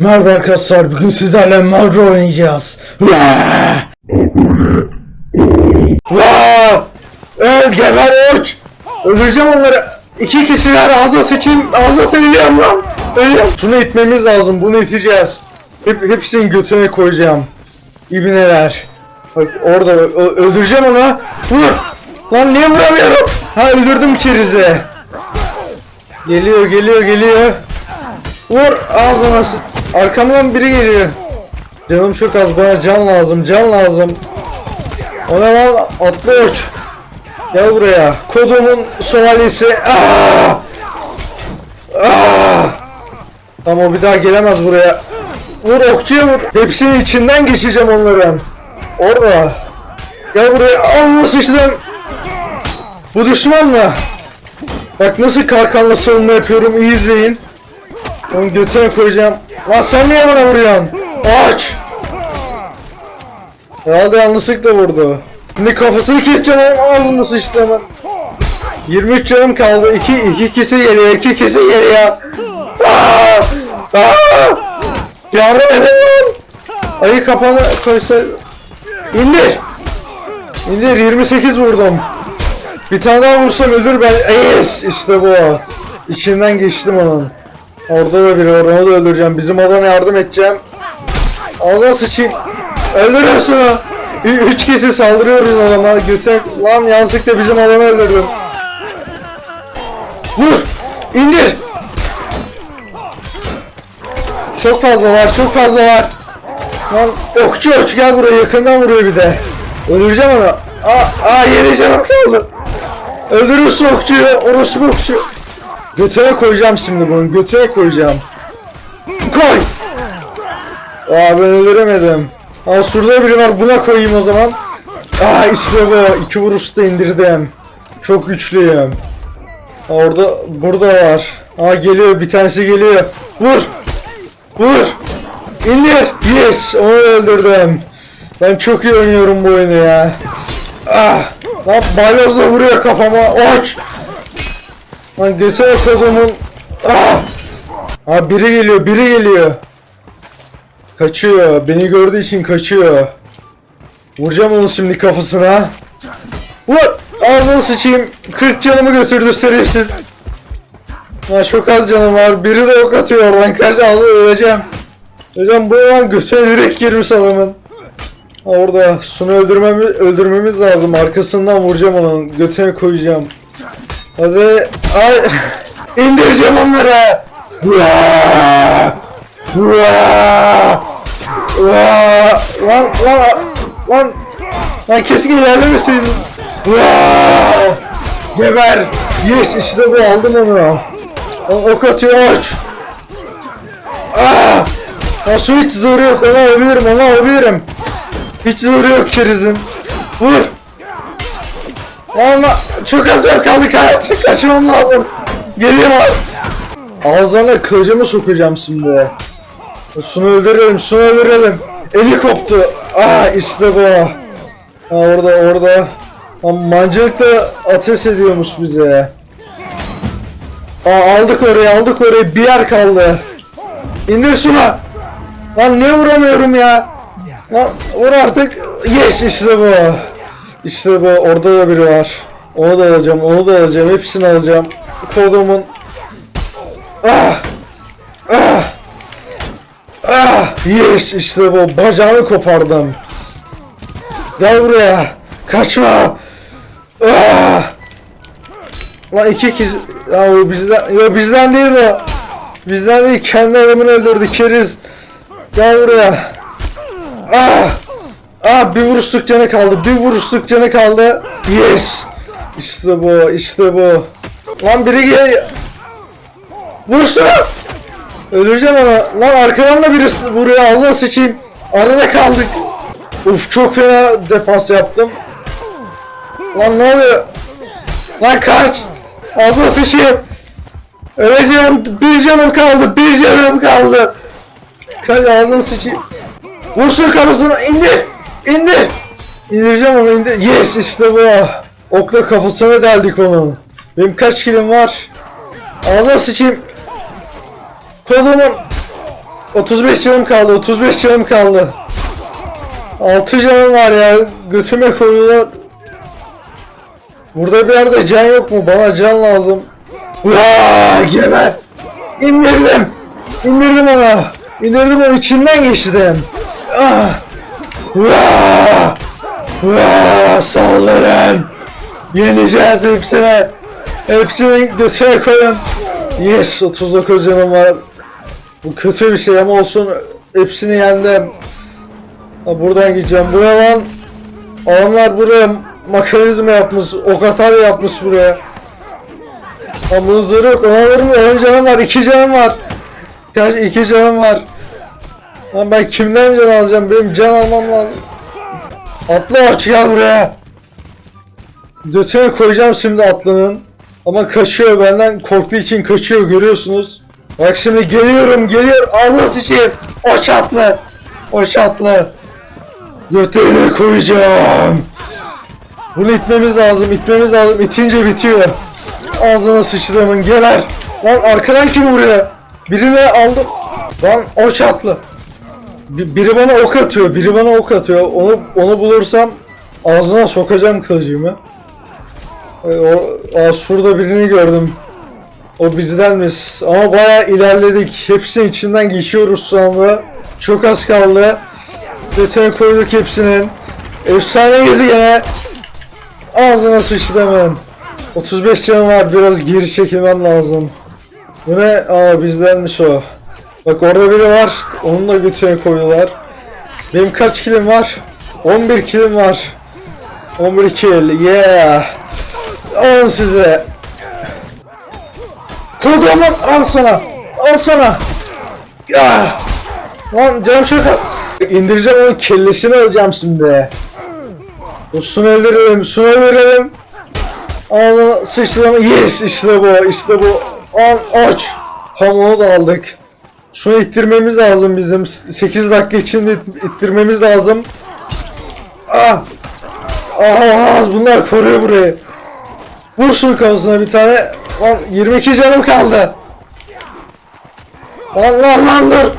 Merhaba arkadaşlar bugün sizlerle Mario oynayacağız. Öl geber uç! Öldüreceğim onları. İki kişiler ağza seçeyim. Ağza seçeceğim lan. Ölüyorum. Şunu itmemiz lazım. Bunu iteceğiz. Hep, hepsinin götüne koyacağım. İbneler. Bak orada öldüreceğim onu. Vur! Lan niye vuramıyorum? Ha öldürdüm kerizi. Geliyor geliyor geliyor. Vur ağzına Arkamdan biri geliyor. Canım çok az bana can lazım can lazım. O ne lan atla uç. Gel buraya. Kodumun şövalyesi. Aa! Aa! Tamam o bir daha gelemez buraya. Vur okçuya vur. Hepsinin içinden geçeceğim onların. Orada. Gel buraya. Allah sıçtım. Bu düşman mı? Bak nasıl kalkanla savunma yapıyorum iyi izleyin. Onu götüne koyacağım. Lan sen niye bana vuruyorsun? Aç! Herhalde yanlışlıkla vurdu. Şimdi kafasını keseceğim ağzını sıçtı hemen. 23 canım kaldı. 2 iki kişi geliyor. 2 kişi geliyor. Aa! Aa! Yardım edin! Ayı kapanı koysa... İndir! İndir 28 vurdum. Bir tane daha vursam ölür ben. Yes! İşte bu. İçinden geçtim onun. Orada da biri var onu da öldüreceğim. Bizim adama yardım edeceğim. Allah sıçayım. Öldürüyorum şunu. Üç kişi saldırıyoruz adama. Göte lan yanlışlıkla bizim adamı öldürdüm. Vur. İndir. Çok fazla var çok fazla var. Lan okçu okçu gel buraya yakından vuruyor bir de. Öldüreceğim onu. Aa, aa yeni canım kaldı. Öldürürsün okçuyu. Orospu okçu. Götüne koyacağım şimdi bunu. Götüne koyacağım. Koy. Aa ben öldüremedim. Aa şurada biri var. Buna koyayım o zaman. Aa işte bu. İki vuruşta indirdim. Çok güçlüyüm. Aa, orada burada var. Aa geliyor. Bir tanesi geliyor. Vur. Vur. İndir. Yes. Onu öldürdüm. Ben çok iyi oynuyorum bu oyunu ya. Ah. Lan balyozla vuruyor kafama. Oç. Lan götüre kodumun. Ah! Ha biri geliyor, biri geliyor. Kaçıyor. Beni gördüğü için kaçıyor. Vuracağım onu şimdi kafasına. Vur! Ağzını sıçayım. 40 canımı götürdü şerefsiz. Ha çok az canım var. Biri de ok atıyor oradan. Kaç aldı öleceğim. Öleceğim bu lan götüne direkt girmiş adamın. Orada. Şunu öldürmemiz, öldürmemiz lazım. Arkasından vuracağım onun. Götüne koyacağım. Hadi ay indireceğim onları. Vaa! Vaa! Vaa! Lan lan lan lan keşke ilerlemeseydin. Vaa! Geber. Yes işte bu aldım onu. Lan ok atıyor aç. Ah! Ya şu hiç zoru yok ona olabilirim ona olabilirim. Hiç zoru yok kerizin. Vur. Ama çok az yer kaldı kaç kaçmam lazım. Geliyor. Ağızlarına kılıcımı sokacağım şimdi. Şunu öldürelim, şunu öldürelim. Eli koptu. Ah işte bu. Ha, orada orada. Ama mancınık da ateş ediyormuş bize. Aa, aldık orayı aldık orayı bir yer kaldı. İndir şunu. Lan ne vuramıyorum ya. Lan vur artık. Yes işte bu. İşte bu orada da biri var. Onu da alacağım, onu da alacağım, hepsini alacağım. Kodumun. Ah! Ah! Ah! Yes işte bu. Bacağını kopardım. Gel buraya. Kaçma. Ah! Lan iki kişi... Ya o bizden... Yo bizden değil o. Bizden değil. Kendi adamını öldürdü keriz. Gel buraya. Ah! Ah bir vuruşluk canı kaldı. Bir vuruşluk canı kaldı. Yes. İşte bu. işte bu. Lan biri gel. Vursun. Öleceğim ona. Lan arkadan da birisi vuruyor. Allah sıçayım. Arada kaldık. Uf çok fena defans yaptım. Lan ne oluyor? Lan kaç. Ağzına sıçayım. Öleceğim. Bir canım kaldı. Bir canım kaldı. Kaç ağzına sıçayım. Vursun kafasına indir. İndir. İndireceğim onu indir. Yes işte bu. Okla kafasına deldik onun. Benim kaç kilim var? Ağzına sıçayım. Kolumun. 35 canım kaldı 35 canım kaldı 6 canım var ya götüme koyuyorlar Burada bir yerde can yok mu? Bana can lazım. Vaa, geber. İndirdim. İndirdim onu. İndirdim onu içinden geçtim. Ah. Vaa. Saldırın. Yeneceğiz hepsini. Hepsini götüre koyun. Yes 39 canım var. Bu kötü bir şey ama olsun. Hepsini yendim. Ha, buradan gideceğim. Buraya lan. Adamlar buraya mekanizma yapmış, ok atar yapmış buraya. Ama bunun zırhı yok, ona? 10 canım var, 2 canım var. Kaç, 2 canım var. Lan ben kimden can alacağım? Benim can almam lazım. Atla aç gel buraya. Götüne koyacağım şimdi atlının. Ama kaçıyor benden korktuğu için kaçıyor görüyorsunuz. Bak şimdi geliyorum geliyor ağzına sıçayım. O çatlı. O çatlı. Götüne koyacağım. Bunu itmemiz lazım, itmemiz lazım. İtince bitiyor. Ağzına sıçramın geler. Lan arkadan kim vuruyor? Birini aldım. Lan o çatlı. Bi- biri bana ok atıyor, biri bana ok atıyor. Onu onu bulursam ağzına sokacağım kılıcımı. Ee, O, şurada birini gördüm. O bizdenmiş. Ama bayağı ilerledik. Hepsinin içinden geçiyoruz şu anda. Çok az kaldı. Detaya koyduk hepsinin. Efsane gezegene. Ağzına sıçtı hemen. 35 canım var biraz geri çekilmem lazım. Bu ne? Aa bizdenmiş o. Bak orada biri var. Onu da götüne koyuyorlar. Benim kaç kilim var? 11 kilim var. 11 kill. Yeah. Alın size. Kodumun al sana. Al sana. Ah. Lan canım az. İndireceğim onun kellesini alacağım şimdi. Şunu öldürelim, şunu öldürelim. Ağzına sıçrama. Yes işte bu, işte bu. Al aç. Tam onu da aldık. Şunu ittirmemiz lazım bizim. 8 dakika içinde it- ittirmemiz lazım. Ah. Ah bunlar koruyor burayı. Vur şunu kafasına bir tane. Lan 22 canım kaldı. Lan lan dur.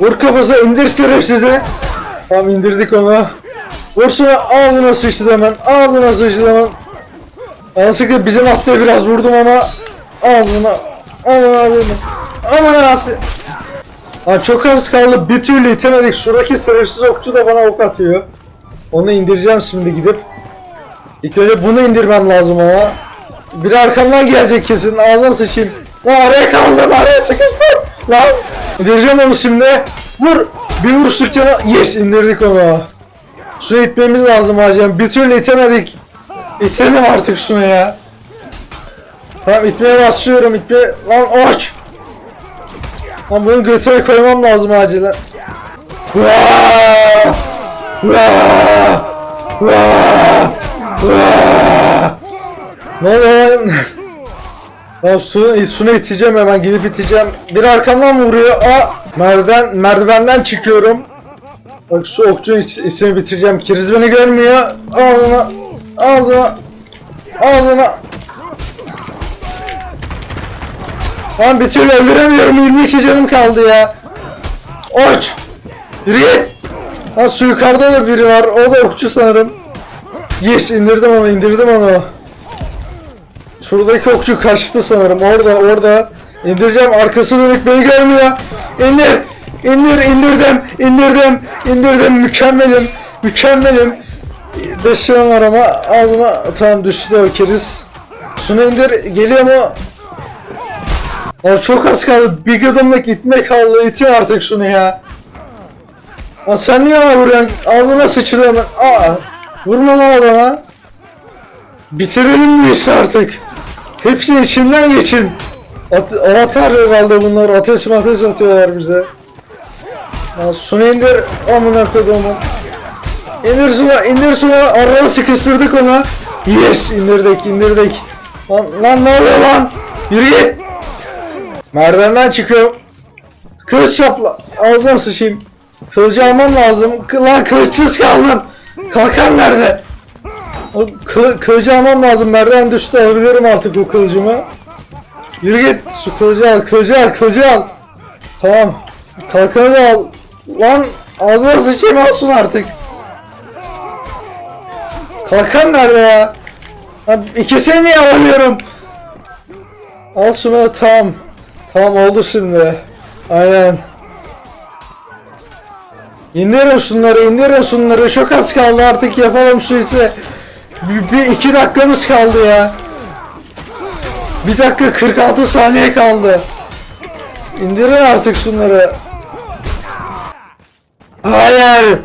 Vur kafasına indir sizi. Tamam indirdik onu. Vur şunu ağzına sıçtı hemen. Ağzına sıçtı hemen. Yanlışlıkla bizim haftaya biraz vurdum ama ağzına aman ağzına aman ağzına Lan çok az kaldı. Bir türlü itemedik. Şuradaki sırırsız okçu da bana ok atıyor. Onu indireceğim şimdi gidip. İlk önce bunu indirmem lazım ama. Biri arkamdan gelecek kesin. Ağzına sıçayım. Lan araya kaldım. Araya sıkıştım. Lan. İndireceğim onu şimdi. Vur. Bir vuruştuk cana Yes indirdik onu. Şunu itmemiz lazım hacım bir türlü itemedik. İtledim artık şunu ya. Tamam itmeye başlıyorum. İtme. Lan aç. Lan bunu götüre koymam lazım acilen. Ne lan? Lan su, sunu iteceğim hemen gidip iteceğim. Bir arkamdan vuruyor? Aa! Merdiven, merdivenden çıkıyorum. Bak şu okçunun iç- bitireceğim. Kiriz beni görmüyor. Ağzına, ağzına, ağzına. Lan bir türlü öldüremiyorum. 22 canım kaldı ya. Oç. Yürü git. Lan şu yukarıda da biri var. O da okçu sanırım. Yes indirdim onu indirdim onu. Şuradaki okçu kaçtı sanırım. Orada orada. İndireceğim arkası dönük beni görmüyor. İndir. İndir indirdim. indirdim, indirdim. Mükemmelim. Mükemmelim. 5 canım var ama ağzına tamam düştü o keriz. Şunu indir. Geliyor mu? Aa, çok az kaldı. Bir gıdımlık itme kaldı. İtin artık şunu ya. Aa, sen niye ona vuruyorsun? Ağzına sıçrıyor hemen. Aa, vurma lan adama. Bitirelim bu işi artık. Hepsini içinden geçin. At avatar herhalde bunlar. Ateş ateş atıyorlar bize. Ya şunu indir. Amına koyduğumu. İndir şunu, indir şunu. Araya sıkıştırdık onu. Yes, indirdik, indirdik. Lan, lan ne oluyor lan? Yürü git. Merdivenden çıkıyorum. Kılıç çapla. Ağzına sıçayım. Kılıcı almam lazım. Lan kılıçsız kaldım. Kalkan nerede? O kı kılıcı almam lazım. Merdiven düştü. Alabilirim artık o kılıcımı. Yürü git. Şu kılıcı al. Kılıcı al. Kılıcı al. Tamam. Kalkanı da al. Lan ağzına sıçayım alsın artık. Kalkan nerede ya? Lan ikisini niye alamıyorum? Al şunu tamam. Tamam oldu şimdi. Aynen. İndirin şunları indirin şunları çok az kaldı artık yapalım şu işi. Bir, bir iki dakikamız kaldı ya. Bir dakika 46 saniye kaldı. İndirin artık şunları. Hayır.